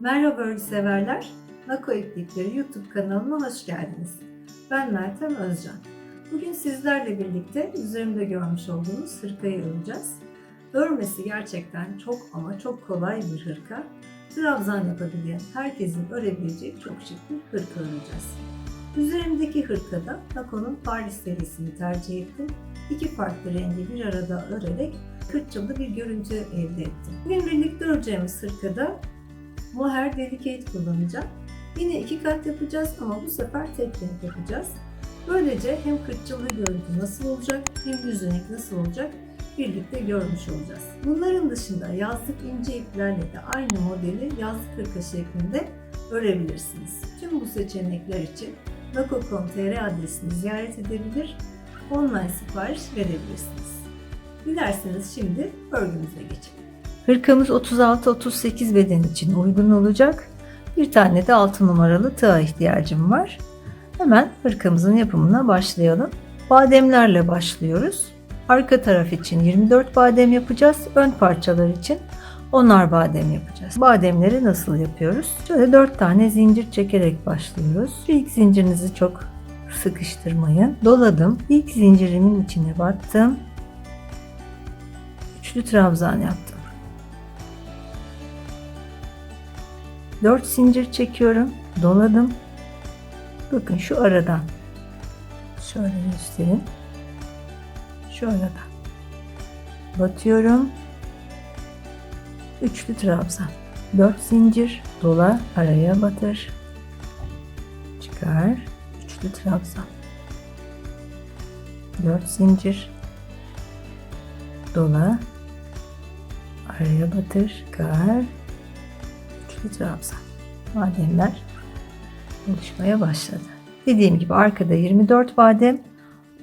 Merhaba örgü severler. Nako İplikleri YouTube kanalına hoş geldiniz. Ben Meltem Özcan. Bugün sizlerle birlikte üzerimde görmüş olduğunuz hırkayı öreceğiz. Örmesi gerçekten çok ama çok kolay bir hırka. Trabzan yapabilen herkesin örebileceği çok şık bir hırka öreceğiz. Üzerimdeki hırkada Nako'nun Paris serisini tercih ettim. İki farklı rengi bir arada örerek kırçıllı bir görüntü elde ettim. Bugün birlikte öreceğimiz hırkada mohair delicate kullanacağım. Yine iki kat yapacağız ama bu sefer tek renk yapacağız. Böylece hem kırçıllı görüntü nasıl olacak hem düz renk nasıl olacak birlikte görmüş olacağız. Bunların dışında yazlık ince iplerle de aynı modeli yazlık hırka şeklinde örebilirsiniz. Tüm bu seçenekler için Nako.com.tr adresini ziyaret edebilir, online sipariş verebilirsiniz. Dilerseniz şimdi örgümüze geçelim. Hırkamız 36-38 beden için uygun olacak. Bir tane de 6 numaralı tığ ihtiyacım var. Hemen hırkamızın yapımına başlayalım. Bademlerle başlıyoruz. Arka taraf için 24 badem yapacağız. Ön parçalar için 10'ar badem yapacağız. Bademleri nasıl yapıyoruz? Şöyle 4 tane zincir çekerek başlıyoruz. İlk zincirinizi çok sıkıştırmayın. Doladım. İlk zincirimin içine battım. Üçlü trabzan yaptım. 4 zincir çekiyorum. Doladım. Bakın şu aradan. Şöyle göstereyim. Şu aradan. Batıyorum. Üçlü trabzan. 4 zincir. Dola. Araya batır. Çıkar. Üçlü trabzan. 4 zincir. Dola. Araya batır. Çıkar trabzan. Bademler oluşmaya başladı. Dediğim gibi arkada 24 badem,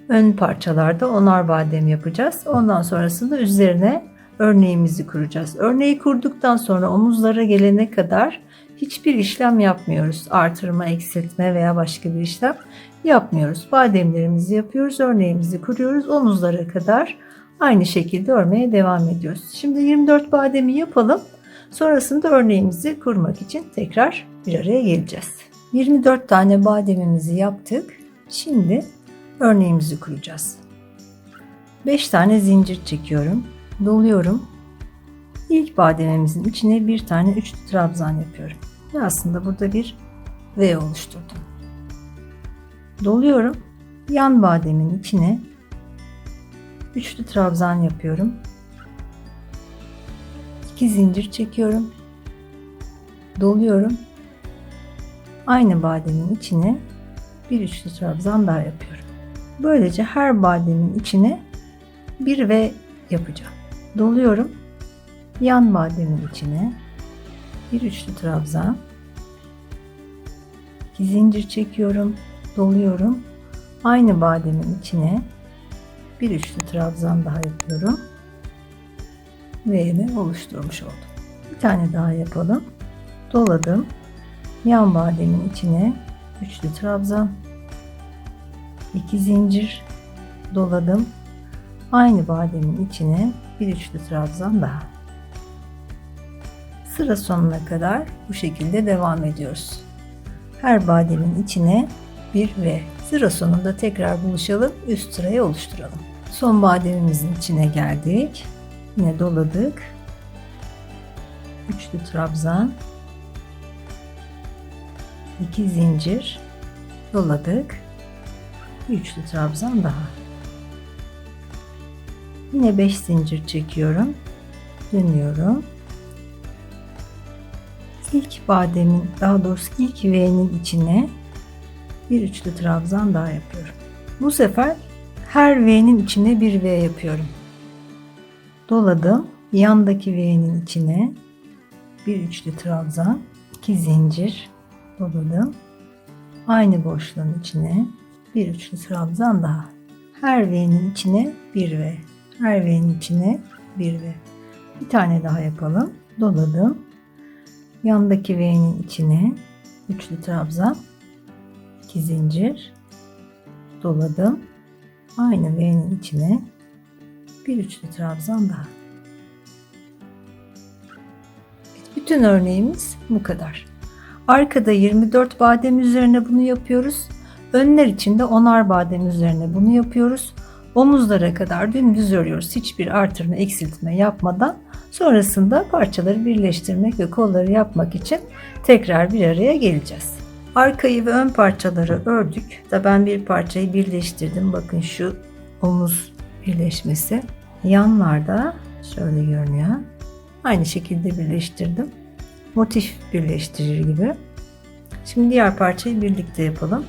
ön parçalarda 10'ar badem yapacağız. Ondan sonrasında üzerine örneğimizi kuracağız. Örneği kurduktan sonra omuzlara gelene kadar hiçbir işlem yapmıyoruz. Artırma, eksiltme veya başka bir işlem yapmıyoruz. Bademlerimizi yapıyoruz, örneğimizi kuruyoruz. Omuzlara kadar aynı şekilde örmeye devam ediyoruz. Şimdi 24 bademi yapalım. Sonrasında örneğimizi kurmak için tekrar bir araya geleceğiz. 24 tane bademimizi yaptık. Şimdi örneğimizi kuracağız. 5 tane zincir çekiyorum. Doluyorum. İlk bademimizin içine bir tane üçlü trabzan yapıyorum. Ve aslında burada bir V oluşturdum. Doluyorum. Yan bademin içine üçlü trabzan yapıyorum. 2 zincir çekiyorum. Doluyorum. Aynı bademin içine bir üçlü trabzan daha yapıyorum. Böylece her bademin içine bir V yapacağım. Doluyorum. Yan bademin içine bir üçlü trabzan. 2 zincir çekiyorum. Doluyorum. Aynı bademin içine bir üçlü trabzan daha yapıyorum. V'mi oluşturmuş oldum. Bir tane daha yapalım. Doladım. Yan bademin içine üçlü trabzan, iki zincir doladım. Aynı bademin içine bir üçlü trabzan daha. Sıra sonuna kadar bu şekilde devam ediyoruz. Her bademin içine bir ve sıra sonunda tekrar buluşalım, üst sırayı oluşturalım. Son bademimizin içine geldik. Yine doladık. Üçlü trabzan. iki zincir doladık. Üçlü trabzan daha. Yine 5 zincir çekiyorum. Dönüyorum. İlk bademin daha doğrusu ilk V'nin içine bir üçlü trabzan daha yapıyorum. Bu sefer her V'nin içine bir V yapıyorum doladım. Yandaki V'nin içine bir üçlü trabzan, iki zincir doladım. Aynı boşluğun içine bir üçlü trabzan daha. Her V'nin içine bir V. Her V'nin içine bir V. Bir tane daha yapalım. Doladım. Yandaki V'nin içine üçlü trabzan, iki zincir doladım. Aynı V'nin içine bir üçlü trabzan daha. Bütün örneğimiz bu kadar. Arkada 24 badem üzerine bunu yapıyoruz. Önler için de 10'ar badem üzerine bunu yapıyoruz. Omuzlara kadar dümdüz örüyoruz. Hiçbir artırma eksiltme yapmadan. Sonrasında parçaları birleştirmek ve kolları yapmak için tekrar bir araya geleceğiz. Arkayı ve ön parçaları ördük. Da ben bir parçayı birleştirdim. Bakın şu omuz birleşmesi. Yanlarda şöyle görünüyor. Aynı şekilde birleştirdim. Motif birleştirir gibi. Şimdi diğer parçayı birlikte yapalım.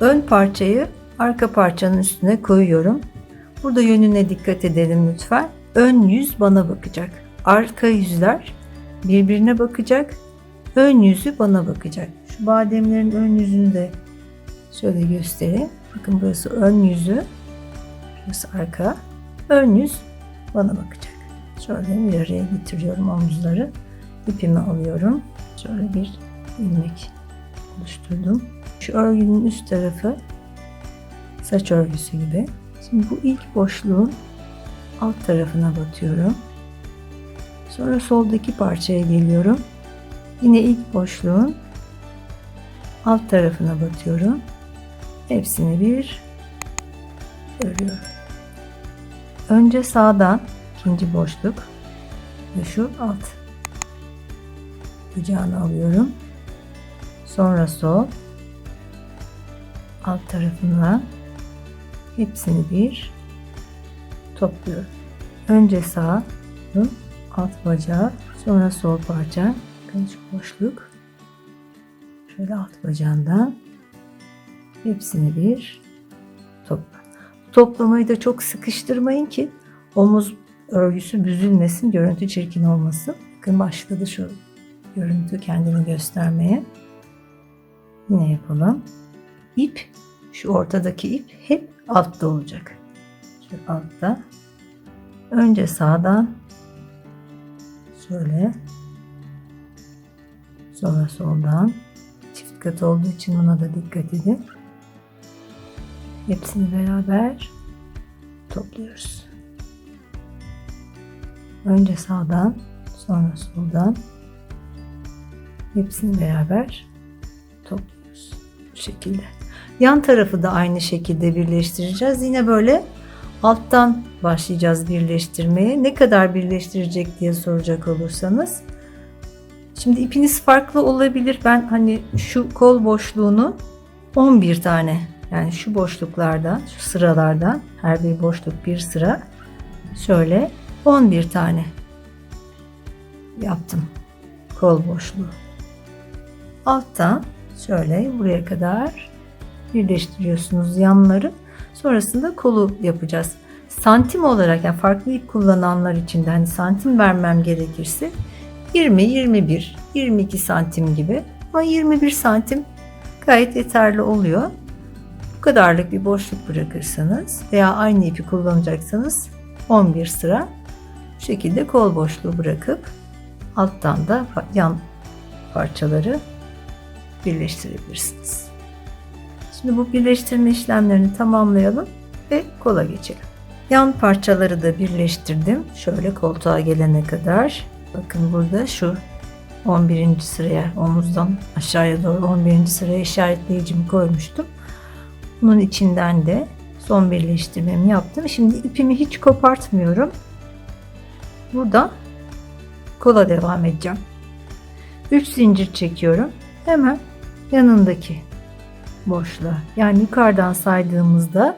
Ön parçayı arka parçanın üstüne koyuyorum. Burada yönüne dikkat edelim lütfen. Ön yüz bana bakacak. Arka yüzler birbirine bakacak. Ön yüzü bana bakacak. Şu bademlerin ön yüzünü de şöyle göstereyim. Bakın burası ön yüzü. Burası arka. Ön yüz bana bakacak. Şöyle bir araya getiriyorum omuzları. İpimi alıyorum. Şöyle bir ilmek oluşturdum. Şu örgünün üst tarafı saç örgüsü gibi. Şimdi bu ilk boşluğun alt tarafına batıyorum. Sonra soldaki parçaya geliyorum. Yine ilk boşluğun alt tarafına batıyorum. Hepsini bir örüyorum. Önce sağdan ikinci boşluk ve şu alt bacağını alıyorum. Sonra sol alt tarafından hepsini bir topluyorum. Önce sağ alt bacağı, sonra sol parça, şu boşluk. Şöyle alt bacağından hepsini bir topla. Toplamayı da çok sıkıştırmayın ki omuz örgüsü büzülmesin, görüntü çirkin olmasın. Bakın başladı şu görüntü kendini göstermeye. Yine yapalım. İp, şu ortadaki ip hep altta olacak. Şu altta. Önce sağdan şöyle sonra soldan çift kat olduğu için buna da dikkat edin. Hepsini beraber topluyoruz. Önce sağdan sonra soldan hepsini beraber topluyoruz. Bu şekilde. Yan tarafı da aynı şekilde birleştireceğiz. Yine böyle alttan başlayacağız birleştirmeye. Ne kadar birleştirecek diye soracak olursanız. Şimdi ipiniz farklı olabilir. Ben hani şu kol boşluğunu 11 tane yani şu boşluklardan, şu sıralardan her bir boşluk bir sıra şöyle 11 tane yaptım kol boşluğu. Alttan şöyle buraya kadar birleştiriyorsunuz yanları. Sonrasında kolu yapacağız. Santim olarak yani farklı ip kullananlar için de hani santim vermem gerekirse 20, 21, 22 santim gibi ama 21 santim gayet yeterli oluyor. Bu kadarlık bir boşluk bırakırsanız veya aynı ipi kullanacaksanız 11 sıra bu şekilde kol boşluğu bırakıp alttan da yan parçaları birleştirebilirsiniz. Şimdi bu birleştirme işlemlerini tamamlayalım ve kola geçelim. Yan parçaları da birleştirdim. Şöyle koltuğa gelene kadar. Bakın burada şu 11. sıraya omuzdan aşağıya doğru 11. sıraya işaretleyicimi koymuştum. Bunun içinden de son birleştirmemi yaptım. Şimdi ipimi hiç kopartmıyorum. Burada kola devam edeceğim. 3 zincir çekiyorum. Hemen yanındaki boşluğa. Yani yukarıdan saydığımızda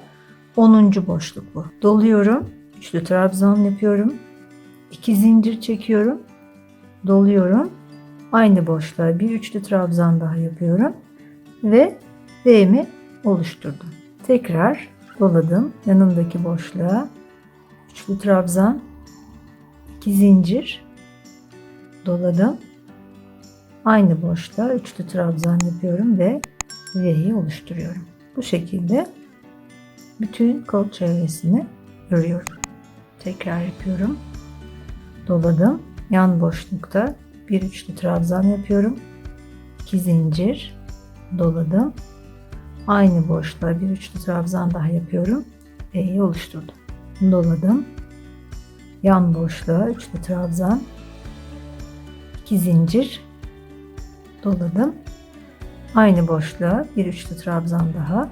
10. boşluk bu. Doluyorum. Üçlü trabzan yapıyorum. 2 zincir çekiyorum. Doluyorum. Aynı boşluğa bir üçlü trabzan daha yapıyorum. Ve V'mi oluşturdum. Tekrar doladım. Yanındaki boşluğa üçlü trabzan 2 zincir doladım. Aynı boşluğa üçlü trabzan yapıyorum ve V'yi oluşturuyorum. Bu şekilde bütün kol çevresini örüyorum. Tekrar yapıyorum. Doladım. Yan boşlukta bir üçlü trabzan yapıyorum. 2 zincir doladım. Aynı boşluğa bir üçlü trabzan daha yapıyorum. V'yi oluşturdum. Doladım. Yan boşluğa üçlü trabzan. 2 2 zincir doladım. Aynı boşluğa bir üçlü trabzan daha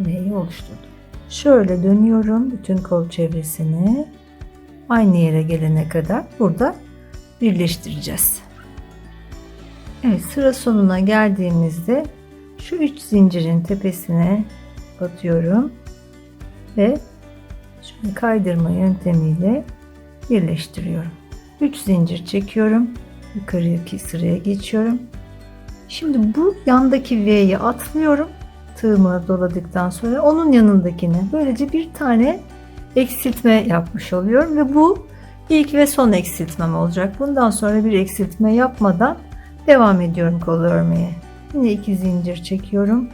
V'yi oluşturdum. Şöyle dönüyorum bütün kol çevresini aynı yere gelene kadar burada birleştireceğiz. Evet sıra sonuna geldiğimizde şu üç zincirin tepesine batıyorum ve şöyle kaydırma yöntemiyle birleştiriyorum. 3 zincir çekiyorum. Yukarıdaki sıraya geçiyorum. Şimdi bu yandaki V'yi atlıyorum. Tığımı doladıktan sonra onun yanındakine böylece bir tane eksiltme yapmış oluyorum ve bu ilk ve son eksiltmem olacak. Bundan sonra bir eksiltme yapmadan devam ediyorum kol örmeye. Yine iki zincir çekiyorum.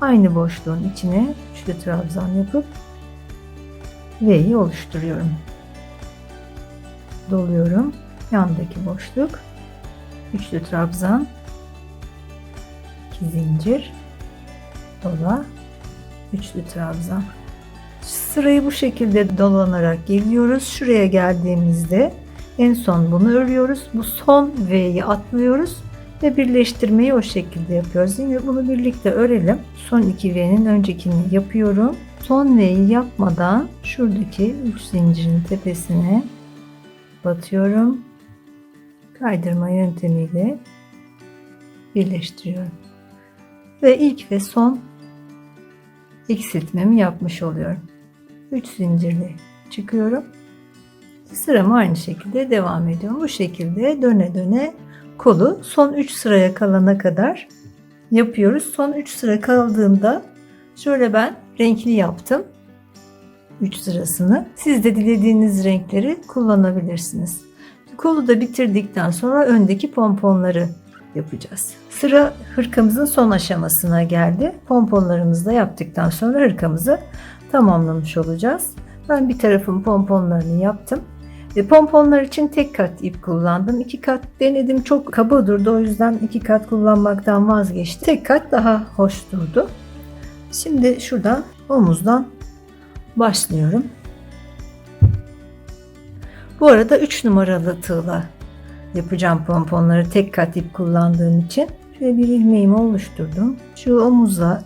Aynı boşluğun içine üçlü trabzan yapıp V'yi oluşturuyorum. Doluyorum. Yandaki boşluk. Üçlü trabzan. iki zincir. Dola. Üçlü trabzan. Sırayı bu şekilde dolanarak geliyoruz. Şuraya geldiğimizde en son bunu örüyoruz. Bu son V'yi atlıyoruz ve birleştirmeyi o şekilde yapıyoruz. Yine bunu birlikte örelim. Son iki V'nin öncekini yapıyorum. Son V'yi yapmadan şuradaki 3 zincirin tepesine batıyorum. Kaydırma yöntemiyle birleştiriyorum. Ve ilk ve son eksiltmemi yapmış oluyorum. 3 zincirli çıkıyorum. Sıramı aynı şekilde devam ediyorum. Bu şekilde döne döne kolu son 3 sıraya kalana kadar yapıyoruz. Son 3 sıra kaldığında şöyle ben renkli yaptım. 3 sırasını. Siz de dilediğiniz renkleri kullanabilirsiniz. Kolu da bitirdikten sonra öndeki pomponları yapacağız. Sıra hırkamızın son aşamasına geldi. Pomponlarımızı da yaptıktan sonra hırkamızı tamamlamış olacağız. Ben bir tarafın pomponlarını yaptım. E, pomponlar için tek kat ip kullandım. İki kat denedim çok kaba durdu. O yüzden iki kat kullanmaktan vazgeçtim. Tek kat daha hoş durdu. Şimdi şuradan omuzdan başlıyorum. Bu arada 3 numaralı tığla yapacağım pomponları tek kat ip kullandığım için. Şöyle bir ilmeğimi oluşturdum. Şu omuzla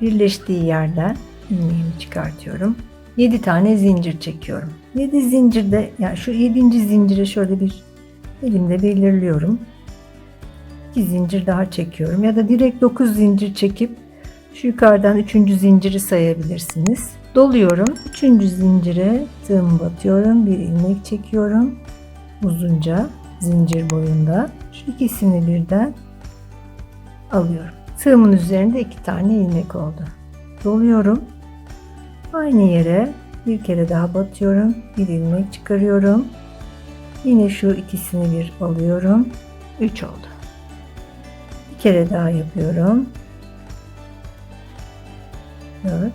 birleştiği yerden ilmeğimi çıkartıyorum. 7 tane zincir çekiyorum. 7 zincirde yani şu 7. zincire şöyle bir elimde belirliyorum. 2 zincir daha çekiyorum ya da direkt 9 zincir çekip şu yukarıdan 3. zinciri sayabilirsiniz. Doluyorum. 3. zincire tığımı batıyorum. Bir ilmek çekiyorum. Uzunca zincir boyunda. Şu ikisini birden alıyorum. Tığımın üzerinde iki tane ilmek oldu. Doluyorum. Aynı yere bir kere daha batıyorum. Bir ilmek çıkarıyorum. Yine şu ikisini bir alıyorum. 3 oldu. Bir kere daha yapıyorum. 4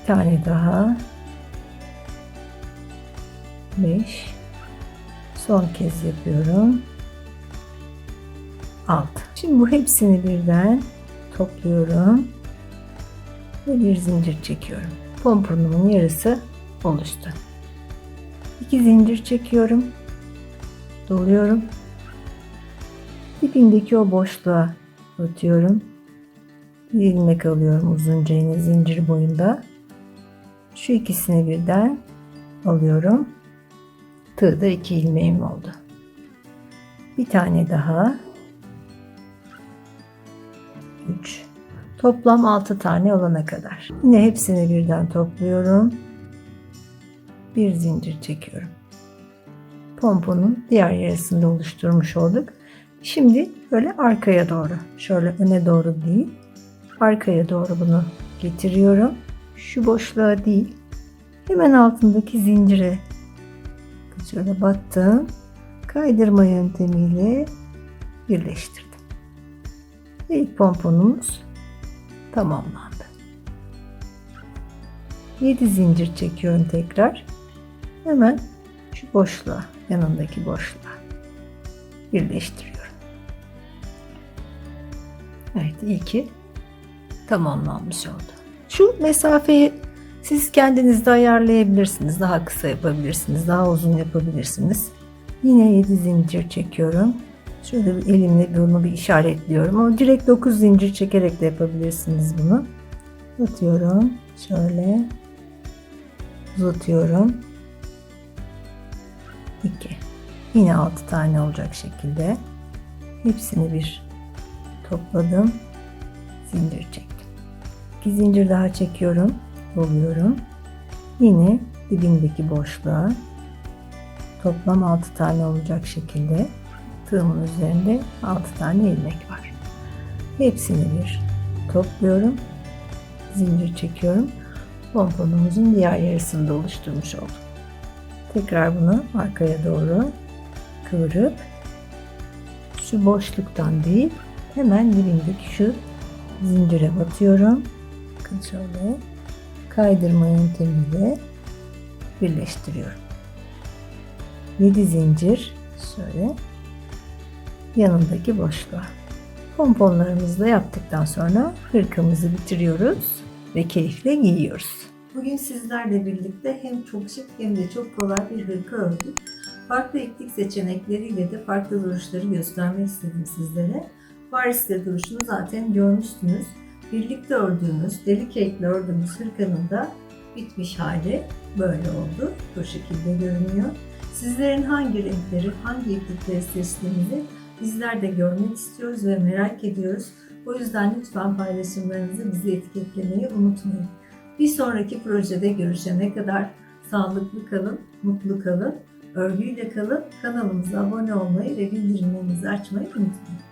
Bir tane daha. 5 Son kez yapıyorum. 6 Şimdi bu hepsini birden topluyorum ve bir zincir çekiyorum. Pomponumun yarısı oluştu. 2 zincir çekiyorum. Doluyorum. Dibindeki o boşluğa batıyorum. Bir ilmek alıyorum uzunca yine zincir boyunda. Şu ikisini birden alıyorum. Tığda iki ilmeğim oldu. Bir tane daha. 3 Toplam 6 tane olana kadar. Yine hepsini birden topluyorum. Bir zincir çekiyorum. Pomponun diğer yarısını da oluşturmuş olduk. Şimdi böyle arkaya doğru, şöyle öne doğru değil, arkaya doğru bunu getiriyorum. Şu boşluğa değil, hemen altındaki zincire şöyle battım. Kaydırma yöntemiyle birleştirdim. İlk pomponumuz tamamlandı. 7 zincir çekiyorum tekrar. Hemen şu boşluğa, yanındaki boşluğa birleştiriyorum. Evet, ilki tamamlanmış oldu. Şu mesafeyi siz kendiniz de ayarlayabilirsiniz. Daha kısa yapabilirsiniz, daha uzun yapabilirsiniz. Yine 7 zincir çekiyorum. Şöyle bir elimle bunu bir işaretliyorum. Ama direkt 9 zincir çekerek de yapabilirsiniz bunu. Batıyorum. Şöyle. Uzatıyorum. 2. Yine 6 tane olacak şekilde. Hepsini bir topladım. Zincir çektim. 2 zincir daha çekiyorum. Doluyorum. Yine dibindeki boşluğa toplam 6 tane olacak şekilde tığımın üzerinde 6 tane ilmek var. Hepsini bir topluyorum. Zincir çekiyorum. Pomponumuzun diğer yarısını da oluşturmuş oldum. Tekrar bunu arkaya doğru kıvırıp şu boşluktan değil hemen dibindeki şu zincire batıyorum. Bakın şöyle kaydırma yöntemiyle birleştiriyorum. 7 zincir şöyle yanındaki boşluğa. Pomponlarımızı da yaptıktan sonra hırkamızı bitiriyoruz ve keyifle giyiyoruz. Bugün sizlerle birlikte hem çok şık hem de çok kolay bir hırka ördük. Farklı iplik seçenekleriyle de farklı duruşları göstermek istedim sizlere. Paris'te duruşunu zaten görmüştünüz. Birlikte ördüğümüz, delik ekle ördüğümüz hırkanın da bitmiş hali böyle oldu. Bu şekilde görünüyor. Sizlerin hangi renkleri, hangi iplikleri seçtiğinizi bizler de görmek istiyoruz ve merak ediyoruz. O yüzden lütfen paylaşımlarınızı bizi etiketlemeyi unutmayın. Bir sonraki projede görüşene kadar sağlıklı kalın, mutlu kalın, örgüyle kalın, kanalımıza abone olmayı ve bildirimlerinizi açmayı unutmayın.